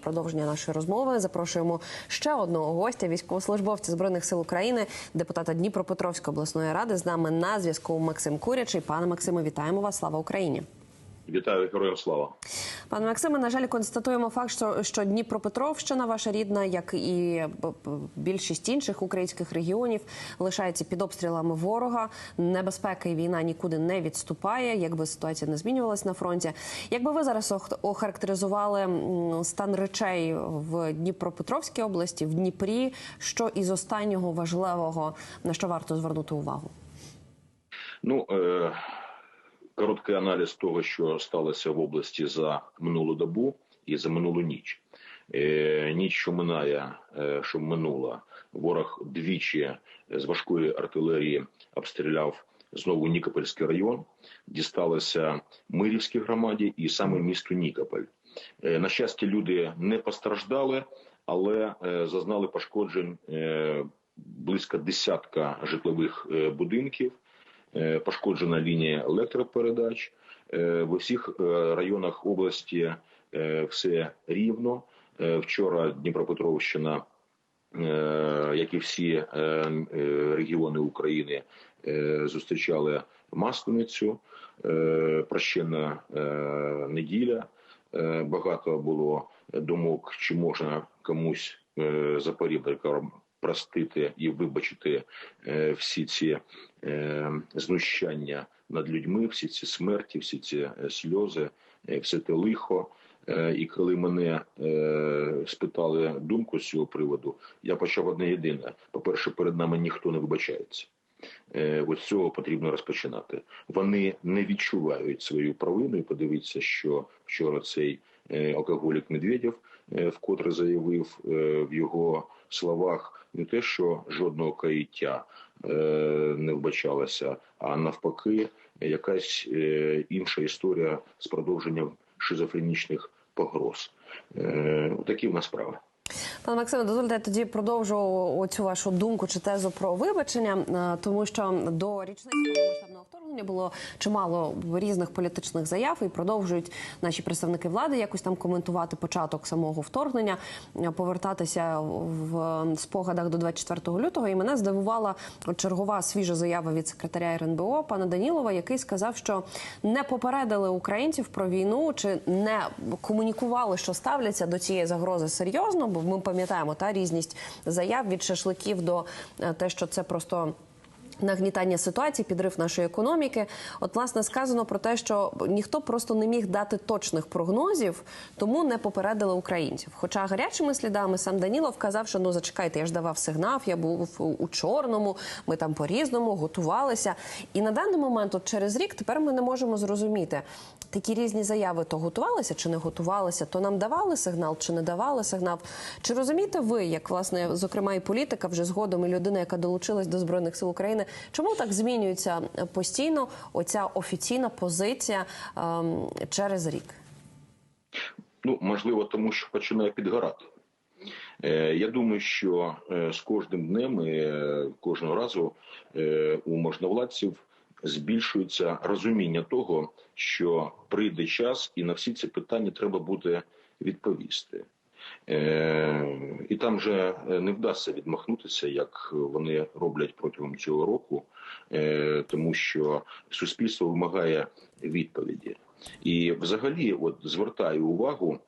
Продовження нашої розмови запрошуємо ще одного гостя, військовослужбовця збройних сил України, депутата Дніпропетровської обласної ради. З нами на зв'язку Максим Курячий. Пане Максиме, вітаємо вас! Слава Україні! Вітаю героям слава, пане Максиме. На жаль, констатуємо факт, що, що Дніпропетровщина, ваша рідна, як і більшість інших українських регіонів, лишається під обстрілами ворога. Небезпека і війна нікуди не відступає. Якби ситуація не змінювалась на фронті. Якби ви зараз охарактеризували стан речей в Дніпропетровській області, в Дніпрі, що із останнього важливого на що варто звернути увагу? Ну е короткий аналіз того, що сталося в області за минулу добу і за минулу ніч. Е, ніч, що минає, е, що минула, ворог двічі з важкої артилерії обстріляв знову Нікопольський район. Дісталося Мирівській громаді і саме місту Нікополь. Е, на щастя, люди не постраждали, але зазнали пошкоджень близько десятка житлових будинків. Е, пошкоджена лінія електропередач е, в усіх е, районах області. Все рівно вчора Дніпропетровщина, як і всі регіони України, зустрічали масленицю, прощенна неділя. Багато було думок, чи можна комусь за порібником простити і вибачити всі ці Е, знущання над людьми, всі ці смерті, всі ці е, сльози, е, все те лихо. І коли мене спитали думку з цього приводу, я почав одне єдине: по перше, перед нами ніхто не вибачається. Ось цього потрібно розпочинати. Вони не відчувають свою провину. І Подивіться, що вчора цей алкоголік Медведєв вкотре заявив в його словах не те, що жодного каяття, Е, не вбачалася, а навпаки, якась е, інша історія з продовженням шизофренічних погроз. Е, такі в нас справи. Пане Максиме, дозвольте я тоді продовжу оцю вашу думку чи тезу про вибачення, тому що до річниці масштабного вторгнення було чимало різних політичних заяв і продовжують наші представники влади якось там коментувати початок самого вторгнення, повертатися в спогадах до 24 лютого. І мене здивувала чергова свіжа заява від секретаря РНБО пана Данілова, який сказав, що не попередили українців про війну чи не комунікували, що ставляться до цієї загрози серйозно, бо ми пам'ятаємо та різність заяв від шашликів до е, те, що це просто. Нагнітання ситуації, підрив нашої економіки. От, власне, сказано про те, що ніхто просто не міг дати точних прогнозів, тому не попередили українців. Хоча гарячими слідами сам Данілов казав, що ну зачекайте, я ж давав сигнал, я був у чорному, ми там по різному готувалися. І на даний момент, от через рік, тепер ми не можемо зрозуміти такі різні заяви: то готувалися чи не готувалися, то нам давали сигнал чи не давали сигнал. Чи розумієте ви, як власне зокрема і політика вже згодом і людина, яка долучилась до збройних сил України? Чому так змінюється постійно оця офіційна позиція ем, через рік? Ну можливо, тому що починає підгорати. Е, я думаю, що е, з кожним днем і е, кожного разу у можновладців збільшується розуміння того, що прийде час, і на всі ці питання треба буде відповісти. Е, і там вже е, не вдасться відмахнутися, як вони роблять протягом цього року, е, тому що суспільство вимагає відповіді. І, взагалі, от звертаю увагу,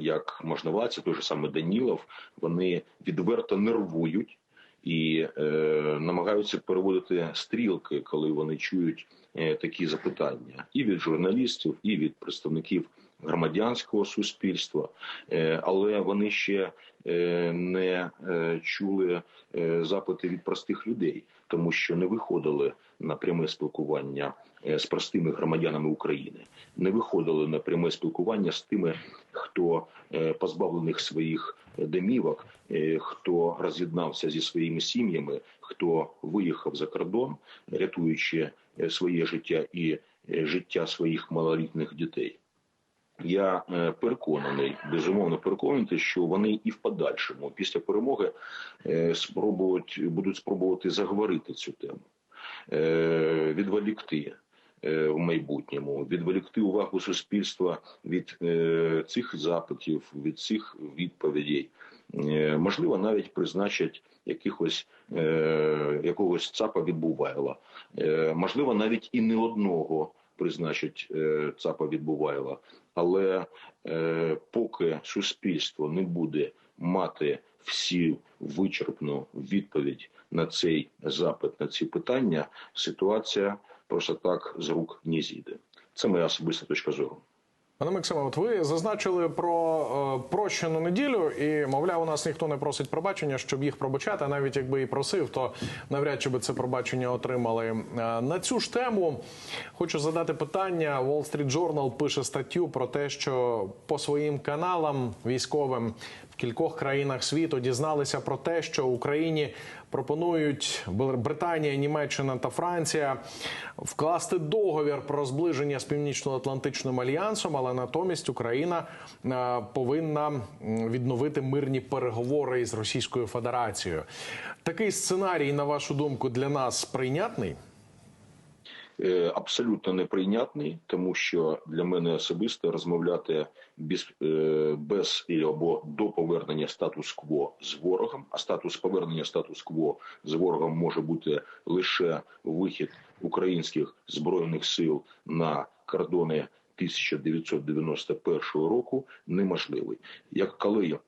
як можновладці, той же саме Данілов, вони відверто нервують і е, намагаються переводити стрілки, коли вони чують е, такі запитання, і від журналістів, і від представників громадянського суспільства, е, але вони ще е, не е, чули запити від простих людей, тому що не виходили на пряме спілкування з простими громадянами України, не виходили на пряме спілкування з тими, хто позбавлених своїх домівок, хто роз'єднався зі своїми сім'ями, хто виїхав за кордон, рятуючи своє життя і життя своїх малолітніх дітей. Я е, переконаний, безумовно переконаний, що вони і в подальшому, після перемоги, е, спробують будуть спробувати заговорити цю тему, е, відволікти, в майбутньому, відволікти увагу суспільства від цих запитів, від цих відповідей. Можливо, навіть призначать якихось якогось ЦАПа відбувайла. Можливо, навіть і не одного призначать е, ЦАПа відбуваєва. Але е, поки суспільство не буде мати всі вичерпну відповідь на цей запит, на ці питання, ситуація просто так з рук не зійде. Це моя особиста точка зору. Пане Максиме, от ви зазначили про е, прощену неділю, і мовляв, у нас ніхто не просить пробачення, щоб їх пробачати. А навіть якби і просив, то навряд чи би це пробачення отримали. Е, на цю ж тему хочу задати питання. Wall Street Journal пише статтю про те, що по своїм каналам військовим в кількох країнах світу дізналися про те, що Україні пропонують Британія, Німеччина та Франція вкласти договір про зближення з північно-атлантичним альянсом, але натомість Україна е, повинна відновити мирні переговори із Російською Федерацією. Такий сценарій, на вашу думку, для нас прийнятний? Е, абсолютно неприйнятний, тому що для мене особисто розмовляти без, е, без або до повернення статус-кво з ворогом, а статус повернення статус-кво з ворогом може бути лише вихід українських збройних сил на кордони 1991 року неможливий. Як коли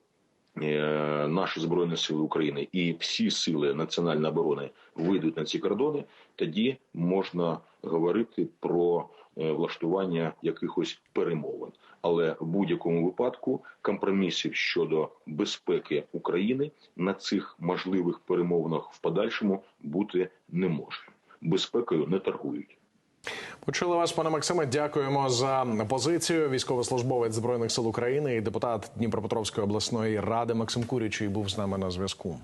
е, наші збройні сили України і всі сили національної оборони вийдуть на ці кордони, тоді можна говорити про е, влаштування якихось перемовин. Але в будь-якому випадку компромісів щодо безпеки України на цих можливих перемовинах в подальшому бути не може. Безпекою не торгують. Почули вас, пане Максиме. Дякуємо за позицію. Військовослужбовець збройних сил України і депутат Дніпропетровської обласної ради Максим Курячий був з нами на зв'язку.